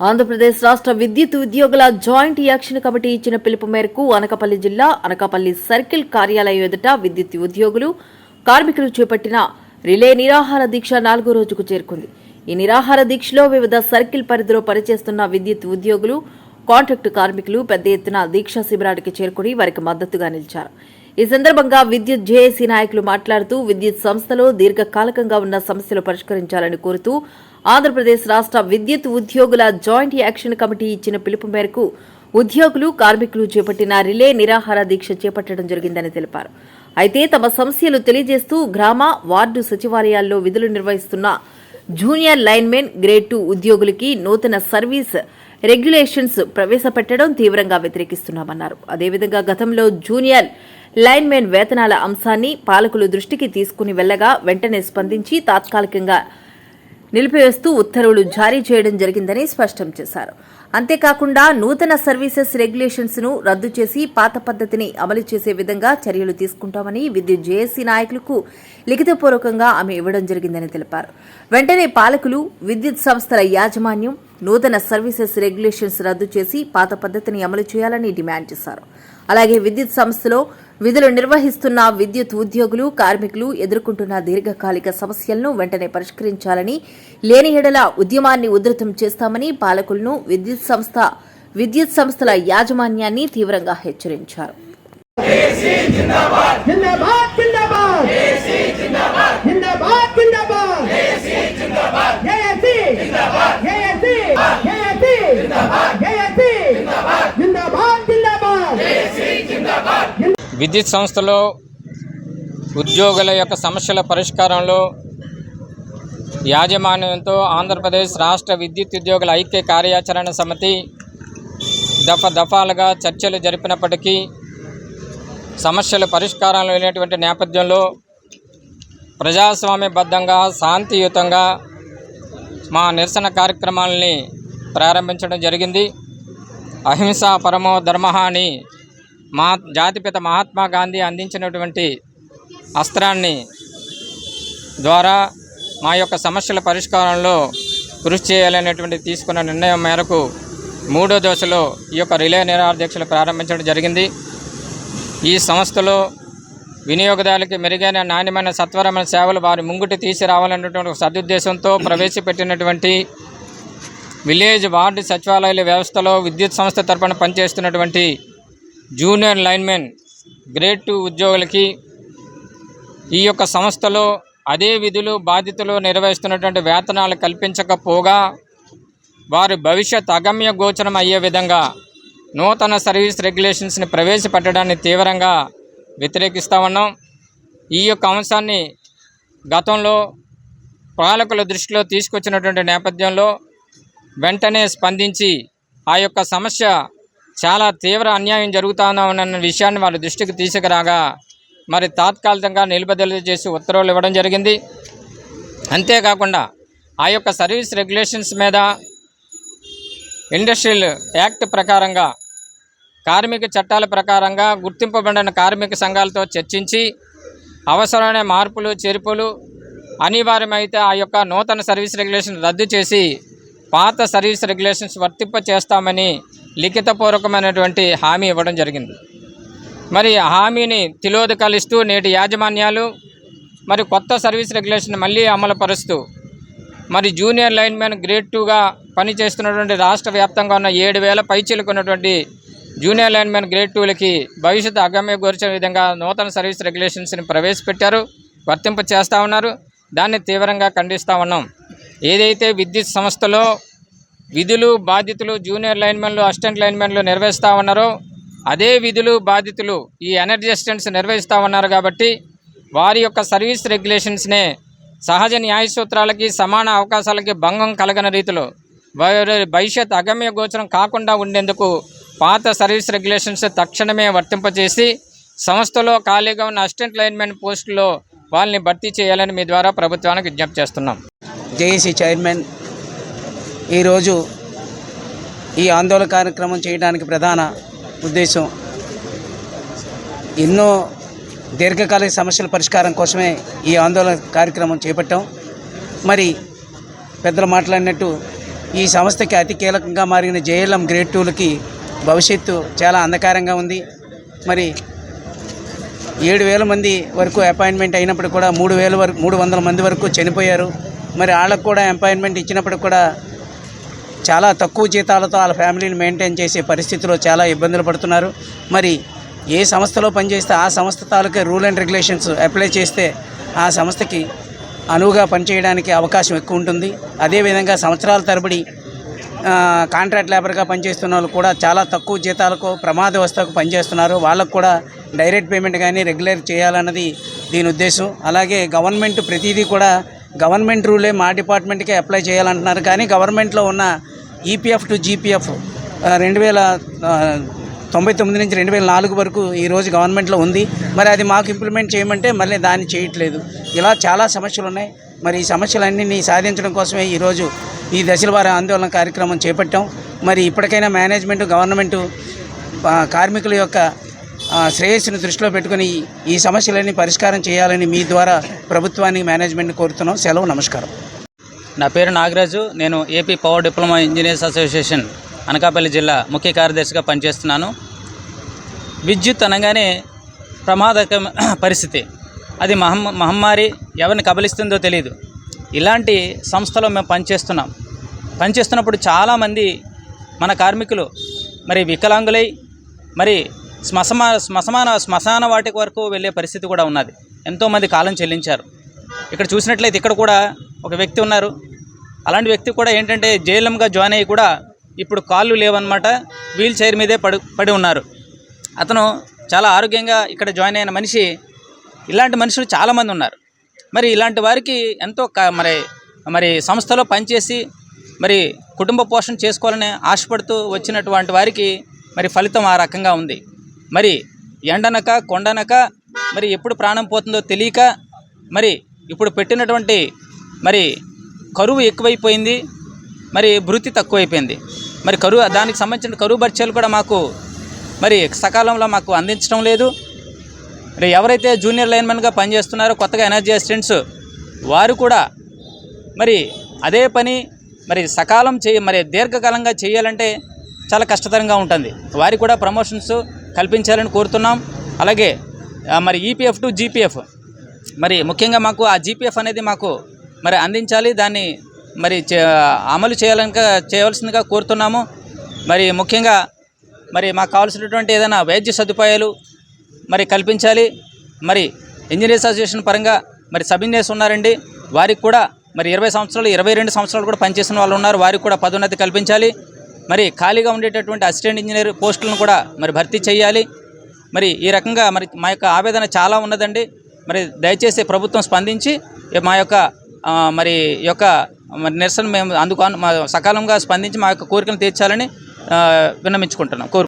ఆంధ్రప్రదేశ్ రాష్ట్ర విద్యుత్ ఉద్యోగుల జాయింట్ యాక్షన్ కమిటీ ఇచ్చిన పిలుపు మేరకు అనకాపల్లి జిల్లా అనకాపల్లి సర్కిల్ కార్యాలయం ఎదుట విద్యుత్ ఉద్యోగులు కార్మికులు చేపట్టిన రిలే నిరాహార దీక్ష నాలుగో రోజుకు చేరుకుంది. ఈ నిరాహార దీక్షలో వివిధ సర్కిల్ పరిధిలో పనిచేస్తున్న విద్యుత్ ఉద్యోగులు కాంట్రాక్టు కార్మికులు పెద్ద ఎత్తున దీక్షా శిబిరానికి చేరుకుని వారికి మద్దతుగా నిలిచారు. ఈ సందర్భంగా విద్యుత్ జేఏసీ నాయకులు మాట్లాడుతూ విద్యుత్ సంస్థలో దీర్ఘకాలికంగా ఉన్న సమస్యలు పరిష్కరించాలని కోరుతూ ఆంధ్రప్రదేశ్ రాష్ట్ర విద్యుత్ ఉద్యోగుల జాయింట్ యాక్షన్ కమిటీ ఇచ్చిన పిలుపు మేరకు ఉద్యోగులు కార్మికులు చేపట్టిన రిలే నిరాహార దీక్ష చేపట్టడం జరిగిందని తెలిపారు. అయితే తమ సమస్యలు తెలియజేస్తూ గ్రామ వార్డు సచివాలయాల్లో విధులు నిర్వహిస్తున్న జూనియర్ లైన్మెన్ గ్రేడ్ టూ ఉద్యోగులకి నూతన సర్వీస్ రెగ్యులేషన్స్ ప్రవేశపెట్టడం తీవ్రంగా వ్యతిరేకిస్తున్నామన్నారు. అదేవిధంగా గతంలో జూనియర్ లైన్మెన్ వేతనాల అంశాన్ని పాలకులు దృష్టికి తీసుకుని వెళ్ళగా వెంటనే స్పందించి తాత్కాలికంగా నిలిపివేస్తూ ఉత్తర్వులు జారీ చేయడం జరిగిందని స్పష్టం చేశారు. అంతేకాకుండా నూతన సర్వీసెస్ రెగ్యులేషన్స్ను రద్దు చేసి పాత పద్ధతిని అమలు చేసే విధంగా చర్యలు తీసుకుంటామని విద్యుత్ జేఏసీ నాయకులకు లిఖితపూర్వకంగా ఆమె ఇవ్వడం జరిగిందని తెలిపారు. వెంటనే పాలకులు విద్యుత్ సంస్థల యాజమాన్యం నూతన సర్వీసెస్ రెగ్యులేషన్స్ రద్దు చేసి పాత పద్ధతిని అమలు చేయాలని డిమాండ్ చేశారు. అలాగే విద్యుత్ సంస్థలో విధులు నిర్వహిస్తున్న విద్యుత్ ఉద్యోగులు కార్మికులు ఎదుర్కొంటున్న దీర్ఘకాలిక సమస్యలను వెంటనే పరిష్కరించాలని లేని ఎడల ఉద్యమాన్ని ఉధృతం చేస్తామని పాలకులను విద్యుత్ సంస్థ విద్యుత్ సంస్థల యాజమాన్యాన్ని తీవ్రంగా హెచ్చరించారు. విద్యుత్ సంస్థలో ఉద్యోగుల యొక్క సమస్యల పరిష్కారంలో యాజమాన్యంతో ఆంధ్రప్రదేశ్ రాష్ట్ర విద్యుత్ ఉద్యోగుల ఐక్య కార్యాచరణ సమితి దఫ దఫాలుగా చర్చలు జరిపినప్పటికీ సమస్యల పరిష్కారంలో లేనటువంటి నేపథ్యంలో ప్రజాస్వామ్యబద్ధంగా శాంతియుతంగా మా నిరసన కార్యక్రమాలని ప్రారంభించడం జరిగింది. అహింసా పరమో ధర్మ అని మా జాతిపిత మహాత్మా గాంధీ అందించినటువంటి అస్త్రాన్ని ద్వారా మా యొక్క సమస్యల పరిష్కారంలో కృషి చేయాలనేటువంటి తీసుకున్న నిర్ణయం మేరకు మూడో దశలో ఈ యొక్క రిలే నిరాధ్యక్షులు ప్రారంభించడం జరిగింది. ఈ సంస్థలో వినియోగదారులకి మెరుగైన నాణ్యమైన సత్వరమైన సేవలు వారి ముంగుటి తీసుకురావాలన్నటువంటి సదుద్దేశంతో ప్రవేశపెట్టినటువంటి విలేజ్ వార్డు సచివాలయాల వ్యవస్థలో విద్యుత్ సంస్థ తరపున పనిచేస్తున్నటువంటి జూనియర్ లైన్మెన్ గ్రేడ్ టూ ఉద్యోగులకి ఈ యొక్క సంస్థలో అదే విధులు బాధ్యతలు నిర్వహిస్తున్నటువంటి వేతనాలు కల్పించకపోగా వారి భవిష్యత్ అగమ్య గోచరం అయ్యే విధంగా నూతన సర్వీస్ రెగ్యులేషన్స్ని ప్రవేశపెట్టడాన్ని తీవ్రంగా వ్యతిరేకిస్తా ఉన్నాం ఈ యొక్క అంశాన్ని గతంలో పాలకుల దృష్టిలో తీసుకొచ్చినటువంటి నేపథ్యంలో వెంటనే స్పందించి ఆ యొక్క సమస్య చాలా తీవ్ర అన్యాయం జరుగుతానన్న విషయాన్ని వాళ్ళ దృష్టికి తీసుకురాగా మరి తాత్కాలికంగా నిలుపుదల చేసి ఉత్తర్వులు ఇవ్వడం జరిగింది. అంతేకాకుండా ఆ యొక్క సర్వీస్ రెగ్యులేషన్స్ మీద ఇండస్ట్రియల్ యాక్ట్ ప్రకారంగా కార్మిక చట్టాల ప్రకారంగా గుర్తింపబడిన కార్మిక సంఘాలతో చర్చించి అవసరమైన మార్పులు చేర్పులు అనివార్యమైతే ఆ యొక్క నూతన సర్వీస్ రెగ్యులేషన్ రద్దు చేసి పాత సర్వీస్ రెగ్యులేషన్స్ వర్తింప చేస్తామని లిఖితపూర్వకమైనటువంటి హామీ ఇవ్వడం జరిగింది. మరి ఆ హామీని తిలోదకలిస్తూ నేటి యాజమాన్యాలు మరి కొత్త సర్వీస్ రెగ్యులేషన్ మళ్ళీ అమలుపరుస్తూ మరి జూనియర్ లైన్మెన్ గ్రేడ్ టూగా పనిచేస్తున్నటువంటి రాష్ట్ర వ్యాప్తంగా ఉన్న ఏడు వేల పైచీలకు ఉన్నటువంటి జూనియర్ ల్యాండ్మెన్ గ్రేడ్ టూలకి భవిష్యత్తు అగమ్య గోర్చే విధంగా నూతన సర్వీస్ రెగ్యులేషన్స్ని ప్రవేశపెట్టారు. వర్తింప చేస్తూ ఉన్నారు. దాన్ని తీవ్రంగా ఖండిస్తూ ఉన్నాం. ఏదైతే విద్యుత్ సంస్థలో విధులు బాధ్యతలు జూనియర్ లైన్మెన్లు అసిస్టెంట్ లైన్మెన్లు నిర్వహిస్తూ ఉన్నారో అదే విధులు బాధ్యతలు ఈ ఎనర్జీ అసిస్టెంట్స్ నిర్వహిస్తూ ఉన్నారు కాబట్టి వారి యొక్క సర్వీస్ రెగ్యులేషన్స్నే సహజ న్యాయ సూత్రాలకి సమాన అవకాశాలకి భంగం కలగని రీతిలో భవిష్యత్ అగమ్య గోచరం కాకుండా ఉండేందుకు పాత సర్వీస్ రెగ్యులేషన్స్ తక్షణమే వర్తింపజేసి సంస్థలో ఖాళీగా ఉన్న అసిస్టెంట్ లైన్మెన్ పోస్టులో వాళ్ళని భర్తీ చేయాలని మీ ద్వారా ప్రభుత్వానికి విజ్ఞప్తి చేస్తున్నాం. జేఏసీ చైర్మన్ ఈరోజు ఈ ఆందోళన కార్యక్రమం చేయడానికి ప్రధాన ఉద్దేశం ఎన్నో దీర్ఘకాలిక సమస్యల పరిష్కారం కోసమే ఈ ఆందోళన కార్యక్రమం చేపట్టాం. మరి పెద్దలు మాట్లాడినట్టు ఈ సంస్థకి అతి కీలకంగా మారిన జేఎల్ఎం గ్రేడ్ టూలకి భవిష్యత్తు చాలా అంధకారంగా ఉంది. మరి ఏడు వేల మంది వరకు అపాయింట్మెంట్ అయినప్పుడు కూడా మూడు వేల వరకు మూడు వందల మంది వరకు చనిపోయారు. మరి వాళ్ళకు కూడా అపాయింట్మెంట్ ఇచ్చినప్పుడు కూడా చాలా తక్కువ జీతాలతో వాళ్ళ ఫ్యామిలీని మెయింటైన్ చేసే పరిస్థితిలో చాలా ఇబ్బందులు పడుతున్నారు. మరి ఏ సంస్థలో పనిచేస్తే ఆ సంస్థ తాలూకా రూల్ అండ్ రెగ్యులేషన్స్ అప్లై చేస్తే ఆ సంస్థకి అనువుగా పనిచేయడానికి అవకాశం ఎక్కువ ఉంటుంది. అదేవిధంగా సంవత్సరాల తరబడి కాంట్రాక్ట్ లేబర్గా పనిచేస్తున్న వాళ్ళు కూడా చాలా తక్కువ జీతాలకు ప్రమాదవస్థకు పనిచేస్తున్నారు. వాళ్ళకు కూడా డైరెక్ట్ పేమెంట్ కానీ రెగ్యులర్ చేయాలన్నది దీని ఉద్దేశం. అలాగే గవర్నమెంట్ ప్రతిదీ కూడా గవర్నమెంట్ రూలే మా డిపార్ట్మెంట్కే అప్లై చేయాలంటున్నారు. కానీ గవర్నమెంట్లో ఉన్న ఈపీఎఫ్ టు జీపీఎఫ్ రెండు వేల తొంభై తొమ్మిది నుంచి రెండు వేల నాలుగు వరకు ఈరోజు గవర్నమెంట్లో ఉంది. మరి అది మాకు ఇంప్లిమెంట్ చేయమంటే మళ్ళీ దాన్ని చేయట్లేదు. ఇలా చాలా సమస్యలు ఉన్నాయి మరి ఈ సమస్యలన్నీ సాధించడం కోసమే ఈరోజు ఈ దశల వారి ఆందోళన కార్యక్రమం చేపట్టాం. మరి ఇప్పటికైనా మేనేజ్మెంట్ గవర్నమెంటు కార్మికుల యొక్క శ్రేయస్సును దృష్టిలో పెట్టుకుని ఈ- సమస్యలన్నీ పరిష్కారం చేయాలని మీ ద్వారా ప్రభుత్వాన్ని మేనేజ్మెంట్ కోరుతున్నాం. సెలవు నమస్కారం. నా పేరు నాగరాజు. నేను AP power diploma engineers association Anakapalli జిల్లా ముఖ్య కార్యదర్శిగా పనిచేస్తున్నాను. విద్యుత్ అనగానే ప్రమాదక పరిస్థితి. అది మహమ్మ మహమ్మారి ఎవరిని కబలిస్తుందో తెలియదు ఇలాంటి సంస్థలో మేము పనిచేస్తున్నాం. పనిచేస్తున్నప్పుడు చాలామంది మన కార్మికులు మరి వికలాంగులై మరి శ్మశమా శ్మశమాన శ్మశాన వాటికి వరకు వెళ్ళే పరిస్థితి కూడా ఉన్నది. ఎంతోమంది కాలం చెల్లించారు. ఇక్కడ చూసినట్లయితే ఇక్కడ కూడా ఒక వ్యక్తి ఉన్నారు. అలాంటి వ్యక్తి కూడా ఏంటంటే జేఎల్ఎంగా జాయిన్ అయ్యి కూడా ఇప్పుడు కాళ్ళు లేవన్నమాట. వీల్ చైర్ మీదే పడి పడి ఉన్నారు. అతను చాలా ఆరోగ్యంగా ఇక్కడ జాయిన్ అయిన మనిషి. ఇలాంటి మనుషులు చాలామంది ఉన్నారు. మరి ఇలాంటి వారికి ఎంతో మరి మరి సంస్థలో పనిచేసి మరి కుటుంబ పోషణ చేసుకోవాలని ఆశపడుతూ వచ్చినటువంటి వారికి మరి ఫలితం ఆ రకంగా ఉంది. మరి ఎండనక కొండనక మరి ఎప్పుడు ప్రాణం పోతుందో తెలియక మరి ఇప్పుడు పెట్టినటువంటి మరి కరువు ఎక్కువైపోయింది మరి భృతి తక్కువైపోయింది. మరి కరువు దానికి సంబంధించిన కరువు భత్యాలు కూడా మాకు మరి సకాలంలో మాకు అందించడం లేదు. మరి ఎవరైతే జూనియర్ లైన్మెన్గా పనిచేస్తున్నారో కొత్తగా ఎనర్జీ అసిస్టెంట్స్ వారు కూడా మరి అదే పని మరి సకాలం చేయ మరి దీర్ఘకాలంగా చేయాలంటే చాలా కష్టతరంగా ఉంటుంది. వారికి కూడా ప్రమోషన్స్ కల్పించాలని కోరుతున్నాం. అలాగే మరి ఈపీఎఫ్ టు జీపీఎఫ్ మరి ముఖ్యంగా మాకు ఆ జీపీఎఫ్ అనేది మాకు మరి అందించాలి. దాన్ని మరి చే- అమలు చేయాలని చేయవలసిందిగా కోరుతున్నాము. మరి ముఖ్యంగా మరి మాకు కావాల్సినటువంటి ఏదైనా వైద్య సదుపాయాలు మరి కల్పించాలి. మరి ఇంజనీర్స్ అసోసియేషన్ పరంగా మరి సబ్ ఇంజనీర్స్ ఉన్నారండి. వారికి కూడా మరి ఇరవై సంవత్సరాలు ఇరవై రెండు సంవత్సరాలు కూడా పనిచేసిన వాళ్ళు ఉన్నారు. వారికి కూడా పదోన్నతి కల్పించాలి. మరి ఖాళీగా ఉండేటటువంటి అసిస్టెంట్ ఇంజనీర్ పోస్టులను కూడా మరి భర్తీ చేయాలి. మరి ఈ రకంగా మరి మా యొక్క ఆవేదన చాలా ఉన్నదండి. మరి దయచేసి ప్రభుత్వం స్పందించి మా యొక్క మరి యొక్క మరి నిరసన మేము అందుకు మా సకాలంగా స్పందించి మా యొక్క కోరికను తీర్చాలని విన్నమించుకుంటున్నాం కోరు